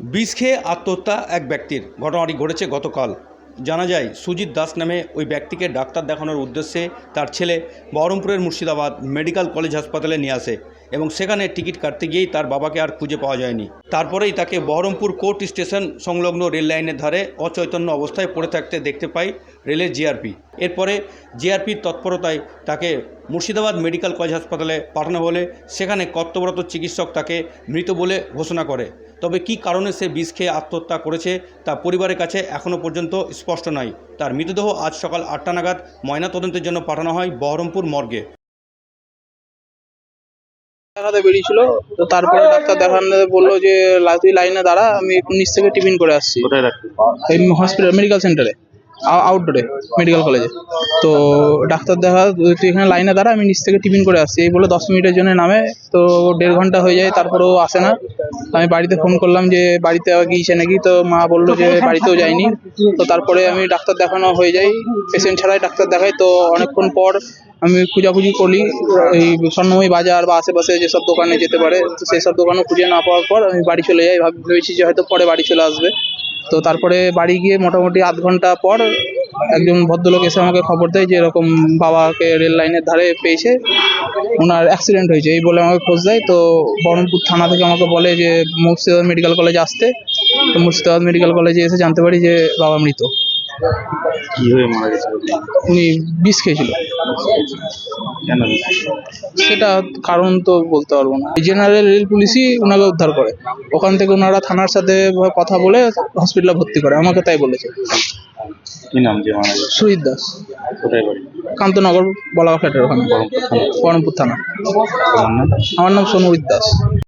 বিষ খেয়ে আত্মহত্যা এক ব্যক্তির। ঘটনাটি ঘটেছে গতকাল জানা যায়, সুজিত দাস নামে ওই ব্যক্তিকে ডাক্তার দেখানোর উদ্দেশ্যে তার ছেলে বহরমপুরের মুর্শিদাবাদ মেডিকেল কলেজ হাসপাতালে নিয়ে আসে এবং সেখানে টিকিট কাটতে গিয়েই তার বাবাকে আর খুঁজে পাওয়া যায়নি। তারপরেই তাকে বহরমপুর কোর্ট স্টেশন সংলগ্ন রেল লাইনের ধারে অচৈতন্য অবস্থায় পড়ে থাকতে দেখতে পাই রেলের জিআরপি। এরপরে জিআরপির তৎপরতায় তাকে মুর্শিদাবাদ মেডিকেল কলেজ হাসপাতালে পাঠানো হলে সেখানে কর্তব্যরত চিকিৎসক তাকে মৃত বলে ঘোষণা করে। তবে কী কারণে সে বিষ খেয়ে আত্মহত্যা করেছে তা পরিবারের কাছে এখনও পর্যন্ত স্পষ্ট নয়। তার মৃতদেহ আজ সকাল আটটা নাগাদ ময়নাতদন্তের জন্য পাঠানো হয় বহরমপুর মর্গে। দেখাতে বেরিয়েছিল তো তারপরে ডাক্তার দেখানো বলল যে তুই লাইনে দাঁড়া আমি একটু নিচ থেকে টিফিন করে আসছি। হসপিটাল মেডিকেল সেন্টারে। আউটডোরে মেডিকেল কলেজে তো ডাক্তার দেখা তুই এখানে লাইনে দাঁড়া আমি নিচ থেকে টিফিন করে আসছি। এই বলে দশ মিনিটের জন্য নামে, তো দেড় ঘণ্টা হয়ে যায়, তারপরেও আসে না। আমি বাড়িতে ফোন করলাম যে, বাড়িতে আবার গিয়েছে নাকি? তো মা বলল যে, বাড়িতেও যায়নি। তো তারপরে আমি ডাক্তার দেখানো হয়ে যাই পেশেন্ট ছাড়াই ডাক্তার দেখাই তো অনেকক্ষণ পর আমি খোঁজাখুঁজি করি, এই স্বর্ণময়ী বাজার বা আশেপাশে যেসব দোকানে যেতে পারে, তো সেই সব দোকানও খুঁজে না পাওয়ার পর আমি বাড়ি চলে যাই। ভাব- ভেবেছি যে হয়তো পরে বাড়ি চলে আসবে। তো তারপরে বাড়ি গিয়ে মোটামুটি আধ ঘণ্টা পর একজন ভদ্রলোক এসে আমাকে খবর দেয় যে এরকম বাবাকে রেল লাইনের ধারে পেয়েছে ওনার অ্যাক্সিডেন্ট হয়েছে এই বলে আমাকে খোঁজ দেয়। তো বহরমপুর থানা থেকে আমাকে বলে যে মুর্শিদাবাদ মেডিকেল কলেজে আসতে। তো মুর্শিদাবাদ মেডিকেল কলেজে এসে জানতে পারি যে বাবা মৃত। কি হয়ে মারা গেছে? উনি বিষ খেয়েছিল। সেটা কারণ তো বলতে পারব না। জেনারেল রেল পুলিশই ওনাকে উদ্ধার করে। ওখান থেকে ওনারা থানার সাথে কথা বলে হসপিটালে ভর্তি করে। আমাকে তাই বলেছে। কি নাম যে মারা গেছে সুজিত দাস। কোথায় বাড়ি? কান্তনগর বলা ফ্ল্যাটের ওখানে। বহরমপুর থানা। আমার নাম সোনুরিত দাস।